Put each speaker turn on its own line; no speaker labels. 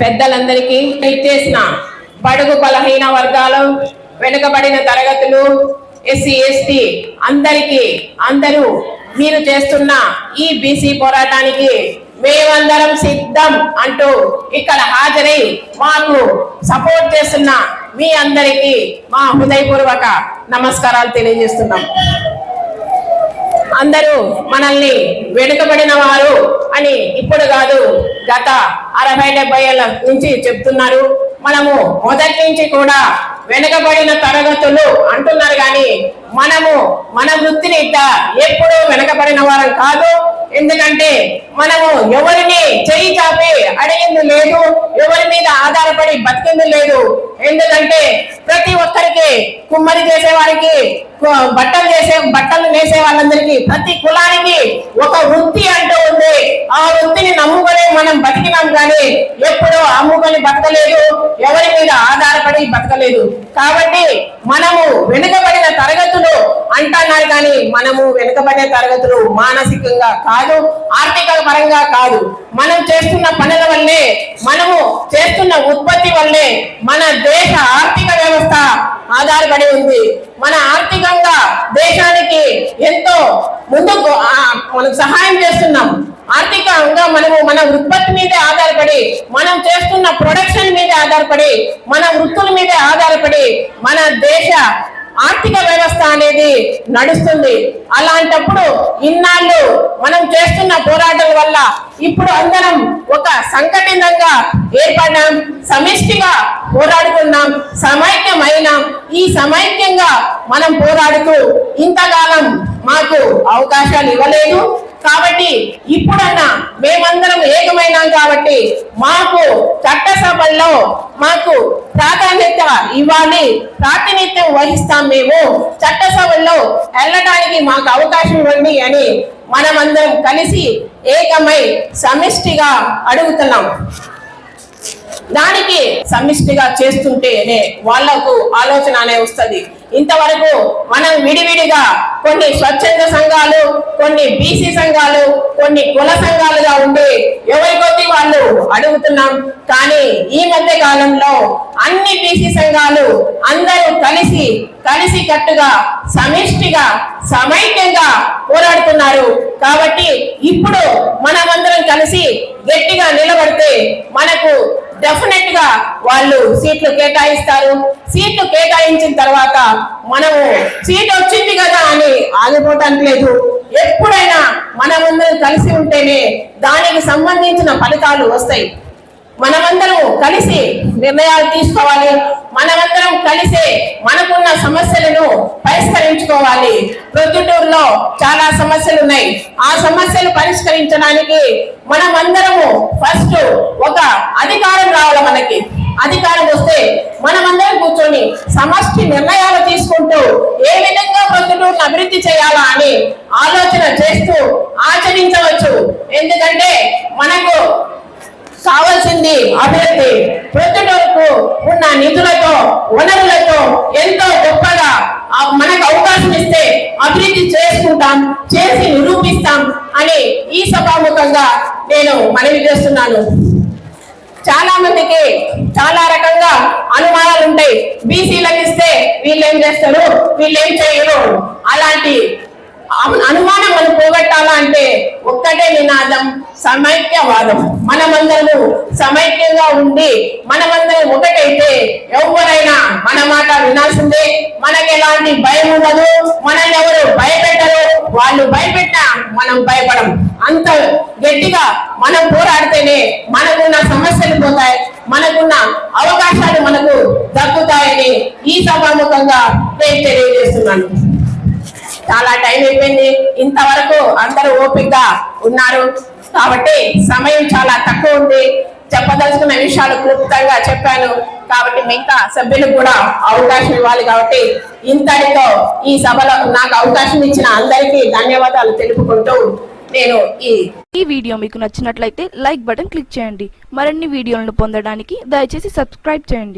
పెద్దలందరికీ ఇచ్చేసిన బడుగు బలహీన వర్గాలు వెనుకబడిన తరగతులు ఎస్సీ ఎస్టీ అందరికీ అందరూ మీరు చేస్తున్న ఈ బీసీ పోరాటానికి మేమందరం సిద్ధం అంటూ ఇక్కడ హాజరై మాకు సపోర్ట్ చేస్తున్న మీ అందరికీ మా హృదయపూర్వక నమస్కారాలు తెలియజేస్తున్నాం. అందరూ మనల్ని వెనుకబడిన అని ఇప్పుడు కాదు గత అరవై డెబ్బై ఏళ్ళ నుంచి చెప్తున్నారు. మనము మొదటి నుంచి కూడా వెనకబడిన తరగతులు అంటున్నారు కానీ మనము మన వృత్తిని ఇట్ట ఎప్పుడూ వెనకబడిన వారం కాదు. ఎందుకంటే మనము ఎవరిని చేయి చాపి అడిగింది లేదు ఎవరి మీద ఆధారపడి బతికింది లేదు. ఎందుకంటే ప్రతి ఒక్కరికి కుమ్మరి చేసే వారికి బట్టలు చేసే బట్టలు వేసే వాళ్ళందరికీ ప్రతి కులానికి ఒక వృత్తి అంటూ ఉంది. ఆ వృత్తిని నమ్ముకొని మనం బతికినాం కానీ ఎప్పుడో అమ్ముకొని బతకలేదు ఎవరి మీద ఆధారపడి బతకలేదు. కాబట్టి మనము వెనుకబడిన తరగతులు అంటున్నారు కానీ మనము వెనుకబడిన తరగతులు మానసికంగా కాదు ఆర్థిక పరంగా కాదు. మనం చేస్తున్న పనుల వల్లే మనము చేస్తున్న ఉత్పత్తి వల్లే మన దేశ ఆర్థిక వ్యవస్థ ఆధారపడి ఉంది. మన ఆర్థికంగా దేశానికి ఎంత ముందుకు ఆ, సహాయం చేస్తున్నాం. ఆర్థికంగా మనము మన ఉత్పత్తి మీదే ఆధారపడి మనం చేస్తున్న ప్రొడక్షన్ మీదే ఆధారపడి మన వృత్తుల మీదే ఆధారపడి మన దేశ ఆర్థిక వ్యవస్థ అనేది నడుస్తుంది. అలాంటప్పుడు ఇన్నాళ్ళు మనం చేస్తున్న పోరాటం వల్ల ఇప్పుడు అందరం ఒక సంఘటితంగా ఏర్పడినాం సమిష్టిగా పోరాడుతున్నాం సమైక్యమైనాం. ఈ సమైక్యంగా మనం పోరాడుతూ ఇంతకాలం మాకు అవకాశాలు ఇవ్వలేదు. కాబట్టి ఇప్పుడన్నా మేమందరం ఏకమైనాం కాబట్టి మాకు చట్టసభల్లో మాకు ప్రాధాన్యత ఇవ్వాలి ప్రాతినిధ్యం వహిస్తాం మేము. చట్టసభల్లో వెళ్ళడానికి మాకు అవకాశం ఇవ్వండి అని మనమందరం కలిసి ఏకమై సమిష్టిగా అడుగుతున్నాం. దానికి సమిష్టిగా చేస్తుంటేనే వాళ్ళకు ఆలోచన అనే వస్తుంది. ఇంతవరకు మనం విడివిడిగా కొన్ని స్వచ్ఛంద సంఘాలు కొన్ని బీసీ సంఘాలు కొన్ని కుల సంఘాలుగా ఉండి ఎవరికొద్ది వాళ్ళు అడుగుతున్నాం. కానీ ఈ మధ్య కాలంలో అన్ని బీసీ సంఘాలు అందరూ కలిసి కలిసి కట్టుగా సమిష్టిగా సమైక్యంగా పోరాడుతున్నారు. కాబట్టి ఇప్పుడు మనమందరం కలిసి గట్టిగా నిలబడితే మనకు డెఫినెట్గా వాళ్ళు సీట్లు కేటాయిస్తారు. సీట్లు కేటాయించిన తర్వాత మనము సీట్ వచ్చింది కదా అని ఆగిపోవటానికి లేదు ఎప్పుడైనా మనమందరం కలిసి ఉంటేనే దానికి సంబంధించిన ఫలితాలు వస్తాయి. మనమందరం కలిసి నిర్ణయాలు తీసుకోవాలి. మనమందరం కలిసే మనకున్న సమస్యలను పరిష్కరించుకోవాలి. ప్రొద్దుటూరులో చాలా సమస్యలు ఉన్నాయి ఆ సమస్యలు పరిష్కరించడానికి మనమందరము ఫస్ట్ రావాలి మనకి. అధికారం వస్తే మనమందరం కూర్చొని సమష్టి నిర్ణయాలు తీసుకుంటూ ఏ విధంగా ప్రొద్దుటూరును అభివృద్ధి చేయాలా అని ఆలోచన చేస్తూ ఆచరించవచ్చు. ఎందుకంటే మనకు కావాల్సింది అభివృద్ధి. ప్రొద్దుటూరుకు ఉన్న నిధులతో వనరులతో ఎంతో గొప్పగా మనకు అవకాశం ఇస్తే అభివృద్ధి చేసుకుంటాం చేసి నిరూపిస్తాం అని ఈ సభాముఖంగా నేను మనవి చేస్తున్నాను. చాలా మందికి చాలా రకంగా అనుమానాలు ఉంటాయి బీసీలకు ఇస్తే వీళ్ళు ఏం చేస్తారు? వీళ్ళు ఏం చేయరు? అలాంటి అనుమానం మనం పోగొట్టాలా అంటే ఒక్కటే నినాదం సమైక్యవాదం. మనమందరము సమైక్యంగా ఉండి మనమందరం ఒకటైతే ఎవరైనా మన మాట వినాల్సిందే. మనకి ఎలాంటి భయం ఉండదు. మనల్ని ఎవరు భయపెట్టరు. వాళ్ళు భయపెట్టినా మనం భయపడం అంత గట్టిగా మనం పోరాడితేనే మనకున్న సమస్యలు పోతాయి. మనకున్న అవకాశాలు మనకు దక్కుతాయని ఈ సభాముఖంగా నేను తెలియజేస్తున్నాను. చాలా టైం అయిపోయింది. ఇంతవరకు అందరూ ఓపికగా ఉన్నారు. కాబట్టి సమయం చాలా తక్కువ ఉంది. చెప్పదలుచుకున్న విషయాలు క్లుప్తంగా చెప్పాను. కాబట్టి మిగతా సభ్యులకు కూడా అవకాశం ఇవ్వాలి కాబట్టి ఇంతటితో ఈ సభలో నాకు అవకాశం ఇచ్చిన అందరికీ ధన్యవాదాలు తెలుపుకుంటూ నేను ఈ
ఈ వీడియో మీకు నచ్చినట్లయితే లైక్ బటన్ క్లిక్ చేయండి. మరిన్ని వీడియోలను పొందడానికి దయచేసి సబ్స్క్రైబ్ చేయండి.